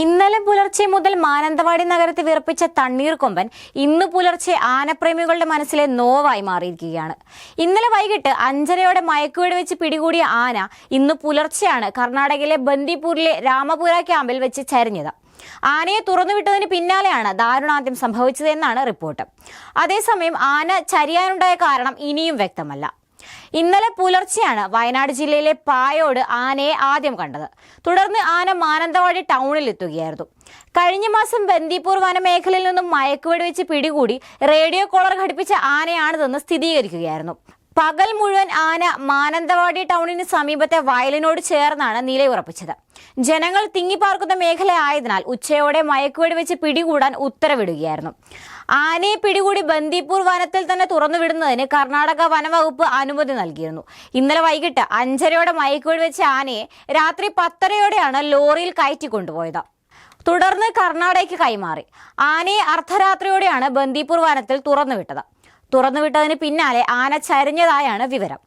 ഇന്നലെ പുലർച്ചെ മുതൽ മാനന്തവാടി നഗരത്തെ വിറപ്പിച്ച തണ്ണീർക്കൊമ്പൻ ഇന്ന് പുലർച്ചെ ആനപ്രേമികളുടെ മനസ്സിലെ നോവായി മാറിയിരിക്കുകയാണ്. ഇന്നലെ വൈകിട്ട് അഞ്ചരയോടെ മയക്കുവീട് വെച്ച് പിടികൂടിയ ആന ഇന്ന് പുലർച്ചെയാണ് കർണാടകയിലെ ബന്ദിപൂരിലെ രാമപുര ക്യാമ്പിൽ വെച്ച് ചരിഞ്ഞത്. ആനയെ തുറന്നുവിട്ടതിന് പിന്നാലെയാണ് ദാരുണാന്ത്യം സംഭവിച്ചതെന്നാണ് റിപ്പോർട്ട്. അതേസമയം ആന ചരിയാനുണ്ടായ കാരണം ഇനിയും വ്യക്തമല്ല. ഇന്നലെ പുലർച്ചെയാണ് വയനാട് ജില്ലയിലെ പായോട് ആനയെ ആദ്യം കണ്ടത്. തുടർന്ന് ആന മാനന്തവാടി ടൗണിൽ എത്തുകയായിരുന്നു. കഴിഞ്ഞ മാസം ബന്ദിപ്പൂർ വനമേഖലയിൽ നിന്നും മയക്കുവെടി വെച്ച് പിടികൂടി റേഡിയോ കോളർ ഘടിപ്പിച്ച ആനയാണിതെന്ന് സ്ഥിരീകരിക്കുകയായിരുന്നു. പകൽ മുഴുവൻ ആന മാനന്തവാടി ടൗണിന് സമീപത്തെ വയലിനോട് ചേർന്നാണ് നിലയുറപ്പിച്ചത് ജനങ്ങൾ തിങ്ങിപ്പാർക്കുന്ന മേഖല ആയതിനാൽ ഉച്ചയോടെ മയക്കുവെടി വെച്ച് പിടികൂടാൻ ഉത്തരവിടുകയായിരുന്നു. ആനയെ പിടികൂടി ബന്ദിപ്പൂർ വനത്തിൽ തന്നെ തുറന്നുവിടുന്നതിന് കർണാടക വനവകുപ്പ് അനുമതി നൽകിയിരുന്നു. ഇന്നലെ വൈകിട്ട് അഞ്ചരയോടെ മയക്കുവെടി വെച്ച ആനയെ രാത്രി പത്തരയോടെയാണ് ലോറിയിൽ കയറ്റി കൊണ്ടുപോയത്. തുടർന്ന് കർണാടകയ്ക്ക് കൈമാറി. ആനയെ അർദ്ധരാത്രിയോടെയാണ് ബന്ദിപ്പൂർ വനത്തിൽ തുറന്നുവിട്ടത്. തുറന്നുവിട്ടതിന് പിന്നാലെ ആന ചരിഞ്ഞതായാണ് വിവരം.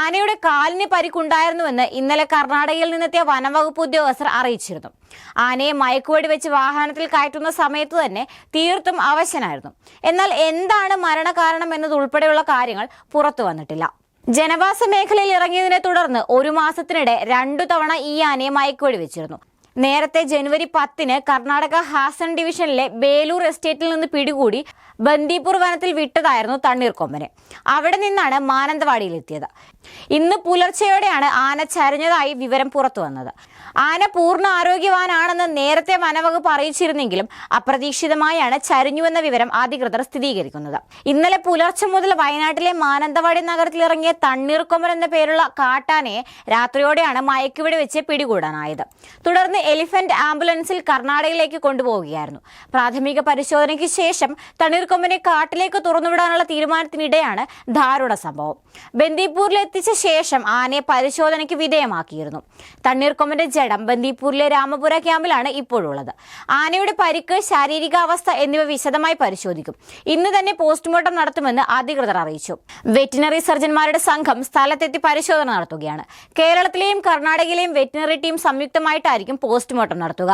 ആനയുടെ കാലിന് പരിക്കുണ്ടായിരുന്നുവെന്ന് ഇന്നലെ കർണാടകയിൽ നിന്നെത്തിയ വനംവകുപ്പ് ഉദ്യോഗസ്ഥർ അറിയിച്ചിരുന്നു. ആനയെ മയക്കുവടി വെച്ച് വാഹനത്തിൽ കയറ്റുന്ന സമയത്ത് തന്നെ തീർത്തും അവശനായിരുന്നു. എന്നാൽ എന്താണ് മരണകാരണം എന്നതുൾപ്പെടെയുള്ള കാര്യങ്ങൾ പുറത്തു വന്നിട്ടില്ല. ജനവാസ മേഖലയിൽ ഇറങ്ങിയതിനെ തുടർന്ന് ഒരു മാസത്തിനിടെ രണ്ടു തവണ ഈ ആനയെ മയക്കുവടി വെച്ചിരുന്നു. നേരത്തെ ജനുവരി പത്തിന് കർണാടക ഹാസൻ ഡിവിഷനിലെ ബേലൂർ എസ്റ്റേറ്റിൽ നിന്ന് പിടികൂടി ബന്ദിപ്പൂർ വനത്തിൽ വിട്ടതായിരുന്നു തണ്ണീർക്കൊമ്പനെ അവിടെ നിന്നാണ് മാനന്തവാടിയിലെത്തിയത്. ഇന്ന് പുലർച്ചെയോടെയാണ് ആന ചരഞ്ഞതായി വിവരം പുറത്തു വന്നത്. ആന പൂർണ ആരോഗ്യവാനാണെന്ന് നേരത്തെ വനവകുപ്പ് അറിയിച്ചിരുന്നെങ്കിലും അപ്രതീക്ഷിതമായാണ് ചരിഞ്ഞുവെന്ന വിവരം അധികൃതർ സ്ഥിരീകരിക്കുന്നത്. ഇന്നലെ പുലർച്ചെ മുതൽ വയനാട്ടിലെ മാനന്തവാടി നഗരത്തിൽ ഇറങ്ങിയ തണ്ണീർക്കൊമ്പൻ എന്ന പേരുള്ള കാട്ടാനയെ രാത്രിയോടെയാണ് മയക്കുവെടി വെച്ച് പിടികൂടാനായത്. തുടർന്ന് എലിഫന്റ് ആംബുലൻസിൽ കർണാടകയിലേക്ക് കൊണ്ടുപോവുകയായിരുന്നു. പ്രാഥമിക പരിശോധനയ്ക്ക് ശേഷം തണ്ണീർക്കൊമ്പനെ കാട്ടിലേക്ക് തുറന്നുവിടാനുള്ള തീരുമാനത്തിനിടെയാണ് ദാരുണ സംഭവം. ബന്ദിപ്പൂരിൽ എത്തിച്ച ശേഷം ആനയെ പരിശോധനയ്ക്ക് വിധേയമാക്കിയിരുന്നു. തണ്ണീർക്കൊമ്പിന്റെ ജഡം ബന്ദിപ്പൂരിലെ രാമപുര ക്യാമ്പിലാണ് ഇപ്പോഴുള്ളത്. ആനയുടെ പരിക്ക് ശാരീരികാവസ്ഥ എന്നിവ വിശദമായി പരിശോധിക്കും. ഇന്ന് തന്നെ പോസ്റ്റ്മോർട്ടം നടത്തുമെന്ന് അധികൃതർ അറിയിച്ചു. വെറ്റിനറി സർജന്മാരുടെ സംഘം സ്ഥലത്തെത്തി പരിശോധന നടത്തുകയാണ്. കേരളത്തിലെയും കർണാടകയിലെയും വെറ്റിനറി ടീം സംയുക്തമായിട്ടായിരിക്കും പോസ്റ്റ്മോർട്ടം നടത്തുക